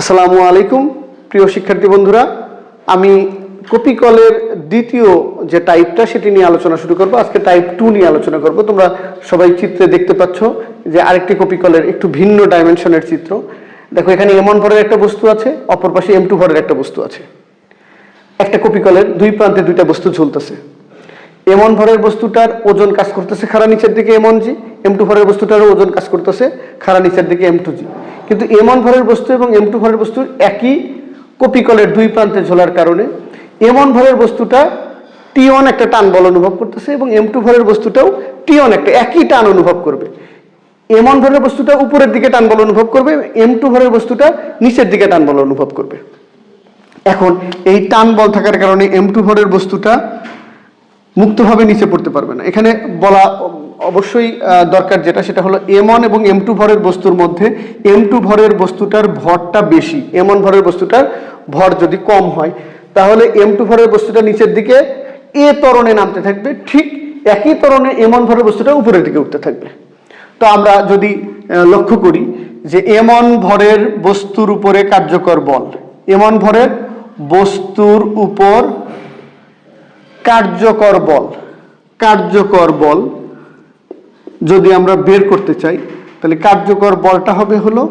আসসালামু আলাইকুম, প্রিয় শিক্ষার্থী বন্ধুরা। আমি কপিকলের দ্বিতীয় যে টাইপটা সেটি নিয়ে আলোচনা শুরু করব। আজকে টাইপ টু নিয়ে আলোচনা করব। তোমরা সবাই চিত্রে দেখতে পাচ্ছ যে আরেকটি কপিকলের একটু ভিন্ন ডাইমেনশনের চিত্র। দেখো, এখানে এমন ভরের একটা বস্তু আছে, অপর পাশে এম টু ভরের একটা বস্তু আছে। একটা কপিকলের দুই প্রান্তে দুইটা বস্তু ঝুলতেছে। এমন ভরের বস্তুটার ওজন কাজ করতেছে খাড়া নিচের দিকে এমন জি এম টু ভরের বস্তুটারও ওজন কাজ করতেছে, খাড়া নিচের দিকে এম টু জি কিন্তু এমন ভরের বস্তু এবং এম টু ভরের বস্তু একই কপিকলের দুই প্রান্তে ঝোলার কারণে। এমন ভরের বস্তুটা টি ওয়ান একটা টান বল অনুভব করতেছে এবং এম টু ভরের বস্তুটাও টি ওয়ান একটা একই টান অনুভব করবে। এমন ভরের বস্তুটা উপরের দিকে টান বল অনুভব করবে এম টু ভরের বস্তুটা নিচের দিকে টান বল অনুভব করবে। এখন এই টান বল থাকার কারণে এম টু ভরের বস্তুটা মুক্তভাবে নিচে পড়তে পারবে না। এখানে বলা অবশ্যই দরকার যেটা, সেটা হলো এম ওয়ান এবং এম টু ভরের বস্তুর মধ্যে। এম টু ভরের বস্তুটার ভরটা বেশি। এম ওয়ান ভরের বস্তুটার ভর যদি কম হয়, তাহলে এম টু ভরের বস্তুটা নিচের দিকে এ তরণে নামতে থাকবে, ঠিক একই তরণে এম ওয়ান ভরের বস্তুটা উপরের দিকে উঠতে থাকবে। তো আমরা যদি লক্ষ্য করি যে এমন ভরের বস্তুর উপরে কার্যকর বল এমন ভরের বস্তুর উপর কার্যকর বল কার্যকর বল যদি আমরা বের করতে চাই, তাহলে কার্যকর বলটা হবে হলো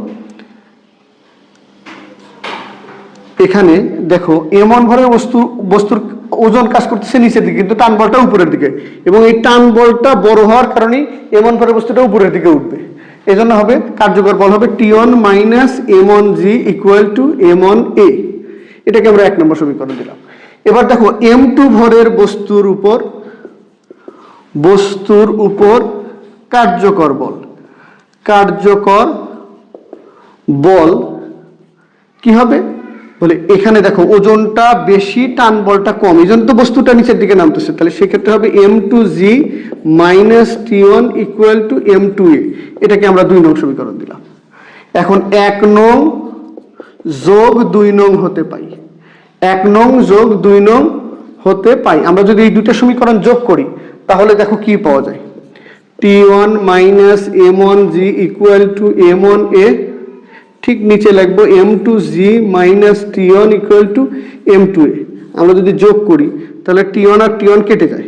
এখানে, দেখো, এমন ভরের বস্তু, বস্তুর ওজন কাজ করতেছে নিচের দিকে, কিন্তু টান বলটা উপরের দিকে। এবং এই টান বলটা বড় হওয়ার কারণে এমন ভরের বস্তুটা উপরের দিকে উঠবে। এজন্য হবে, কার্যকর বল হবে T one minus M one G equal to M one A এটাকে আমরা এক নম্বর সমীকরণ দিলাম। এবার দেখো এম টু ভরের বস্তুর উপর বস্তুর উপর কার্যকর বল। কার্যকর বল কি হবে? বলে এখানে দেখো, ওজনটা বেশি, টান বলটা কম। এই জন্য তো বস্তুটা নিচের দিকে নামতেছে। তাহলে সেক্ষেত্রে হবে M two G minus T one equal to M two A এটাকে আমরা দুই নং সমীকরণ দিলাম। এখন এক নং যোগ দুই নং হতে পাই। এক নং যোগ দুই নং হতে পাই। আমরা যদি এই দুইটা সমীকরণ যোগ করি, তাহলে দেখো কি পাওয়া যায়? T one minus M one G equal to M one A ঠিক নিচে লিখব M two G minus T one equal to M two A আমরা যদি যোগ করি, তাহলে টি ওয়ান আর টি ওয়ান কেটে যায়।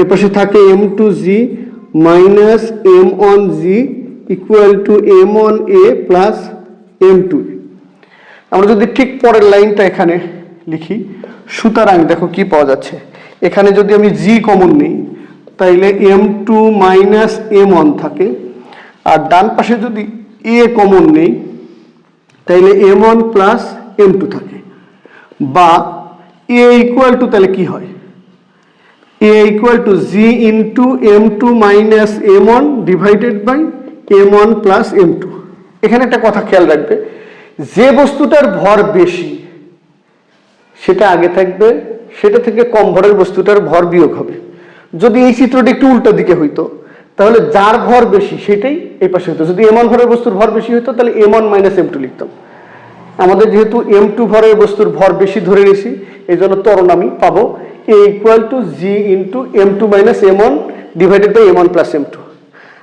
এ পাশে থাকে M two G minus M one G equal to M one A plus M two A আমরা যদি ঠিক পরের লাইনটা এখানে লিখি, সুতরাং দেখো কি পাওয়া যাচ্ছে। এখানে যদি আমি জি কমন নিই তাইলে M two minus M one থাকে। আর ডান পাশে যদি এ কমন নেই, তাইলে M one plus M two থাকে। বা এ ইকুয়াল টু তাহলে কি হয়? A equal to G into M two minus M one divided by M one plus M two এখানে একটা কথা খেয়াল রাখবে, যে বস্তুটার ভর বেশি, সেটা আগে থাকবে, সেটা থেকে কম ভরের বস্তুটার ভর বিয়োগ হবে। যদি এই চিত্রটি একটু উল্টো দিকে হইতো, তাহলে যার ভর বেশি সেটাই এই পাশে হইতো। যদি এমন ভরের বস্তুর ভর বেশি হতো তাহলে M one minus M two লিখতাম। আমাদের যেহেতু এম টু ভরের বস্তুর ভর বেশি ধরে নিয়েছি এই জন্য তরণ আমি পাবো A equal to G into M two minus M one divided by M one plus M two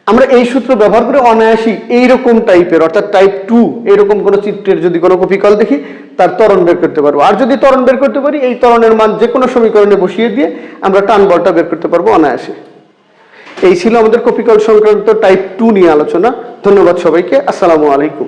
আমরা এই সূত্র ব্যবহার করে অনায়াসী এইরকম টাইপের অর্থাৎ টাইপ টু এরকম কোনো চিত্রের যদি কোনো কপিকল দেখি, তার তরণ বের করতে পারব। আর যদি ত্বরণ বের করতে পারি, এই তরণের মান যে কোনো সমীকরণে বসিয়ে দিয়ে আমরা টান বলটা বের করতে পারব অনায়াসে। এই ছিল আমাদের কপিকল সংক্রান্ত টাইপ টু নিয়ে আলোচনা। ধন্যবাদ সবাইকে। আসসালামু আলাইকুম।